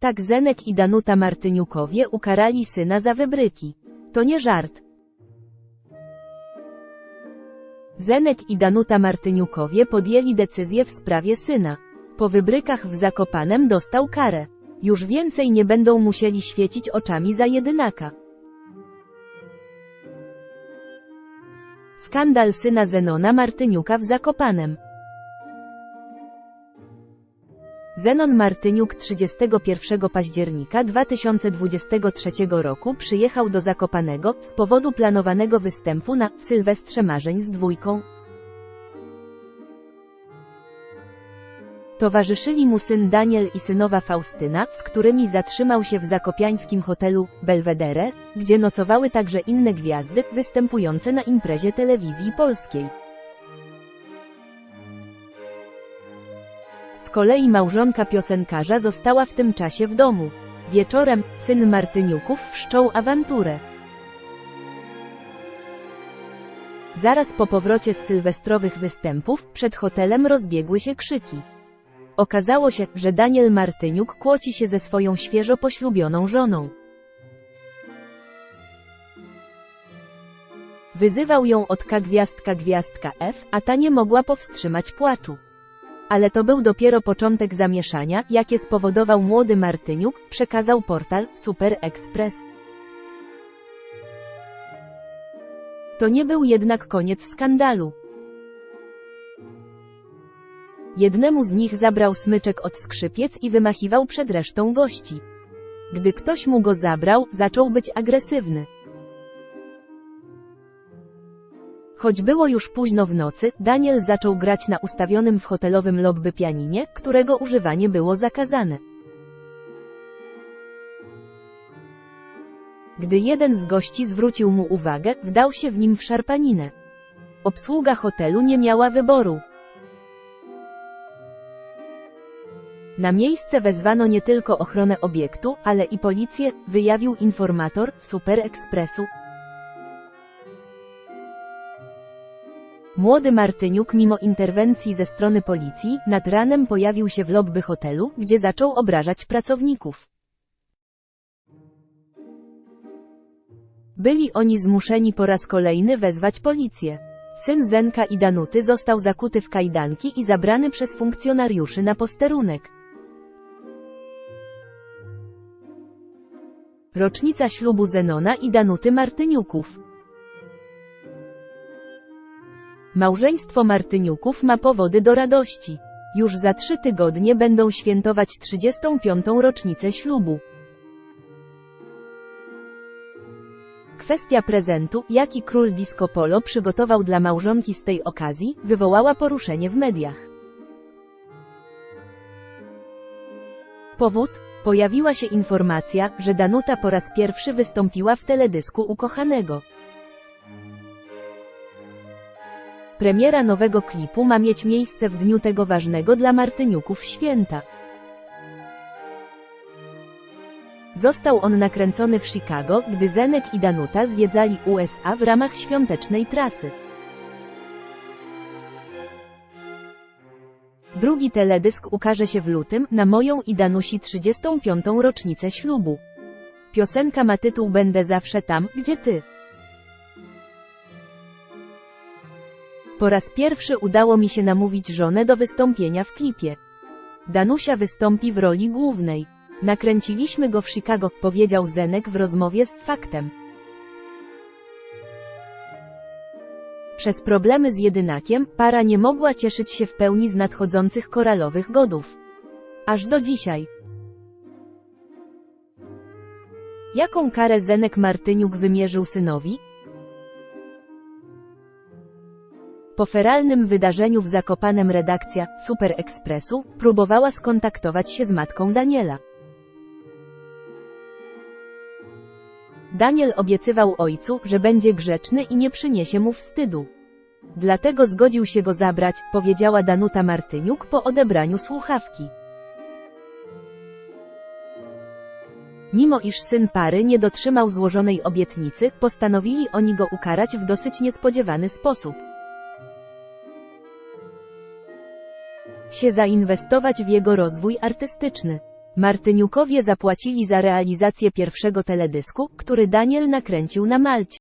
Tak Zenek i Danuta Martyniukowie ukarali syna za wybryki. To nie żart. Zenek i Danuta Martyniukowie podjęli decyzję w sprawie syna. Po wybrykach w Zakopanem dostał karę. Już więcej nie będą musieli świecić oczami za jedynaka. Skandal syna Zenona Martyniuka w Zakopanem. Zenon Martyniuk 31 października 2023 roku przyjechał do Zakopanego z powodu planowanego występu na Sylwestrze Marzeń z dwójką. Towarzyszyli mu syn Daniel i synowa Faustyna, z którymi zatrzymał się w zakopiańskim hotelu Belvedere, gdzie nocowały także inne gwiazdy występujące na imprezie telewizji polskiej. Z kolei małżonka piosenkarza została w tym czasie w domu. Wieczorem, syn Martyniuków wszczął awanturę. Zaraz po powrocie z sylwestrowych występów, przed hotelem rozbiegły się krzyki. Okazało się, że Daniel Martyniuk kłóci się ze swoją świeżo poślubioną żoną. Wyzywał ją od K gwiazdka gwiazdka F, a ta nie mogła powstrzymać płaczu. Ale to był dopiero początek zamieszania, jakie spowodował młody Martyniuk, przekazał portal Super Express. To nie był jednak koniec skandalu. Jednemu z nich zabrał smyczek od skrzypiec i wymachiwał przed resztą gości. Gdy ktoś mu go zabrał, zaczął być agresywny. Choć było już późno w nocy, Daniel zaczął grać na ustawionym w hotelowym lobby pianinie, którego używanie było zakazane. Gdy jeden z gości zwrócił mu uwagę, wdał się w nim w szarpaninę. Obsługa hotelu nie miała wyboru. Na miejsce wezwano nie tylko ochronę obiektu, ale i policję, wyjawił informator Super Expressu. Młody Martyniuk mimo interwencji ze strony policji, nad ranem pojawił się w lobby hotelu, gdzie zaczął obrażać pracowników. Byli oni zmuszeni po raz kolejny wezwać policję. Syn Zenka i Danuty został zakuty w kajdanki i zabrany przez funkcjonariuszy na posterunek. Rocznica ślubu Zenona i Danuty Martyniuków. Małżeństwo Martyniuków ma powody do radości. Już za trzy tygodnie będą świętować 35. rocznicę ślubu. Kwestia prezentu, jaki król disco polo przygotował dla małżonki z tej okazji, wywołała poruszenie w mediach. Powód? Pojawiła się informacja, że Danuta po raz pierwszy wystąpiła w teledysku ukochanego. Premiera nowego klipu ma mieć miejsce w dniu tego ważnego dla Martyniuków święta. Został on nakręcony w Chicago, gdy Zenek i Danuta zwiedzali USA w ramach świątecznej trasy. Drugi teledysk ukaże się w lutym, na moją i Danusi 35. rocznicę ślubu. Piosenka ma tytuł Będę zawsze tam, gdzie ty. Po raz pierwszy udało mi się namówić żonę do wystąpienia w klipie. Danusia wystąpi w roli głównej. Nakręciliśmy go w Chicago, powiedział Zenek w rozmowie z Faktem. Przez problemy z jedynakiem, para nie mogła cieszyć się w pełni z nadchodzących koralowych godów. Aż do dzisiaj. Jaką karę Zenek Martyniuk wymierzył synowi? Po feralnym wydarzeniu w Zakopanem redakcja Super Expressu próbowała skontaktować się z matką Daniela. Daniel obiecywał ojcu, że będzie grzeczny i nie przyniesie mu wstydu. Dlatego zgodził się go zabrać, powiedziała Danuta Martyniuk po odebraniu słuchawki. Mimo iż syn pary nie dotrzymał złożonej obietnicy, postanowili oni go ukarać w dosyć niespodziewany sposób. Się zainwestować w jego rozwój artystyczny. Martyniukowie zapłacili za realizację pierwszego teledysku, który Daniel nakręcił na Malcie.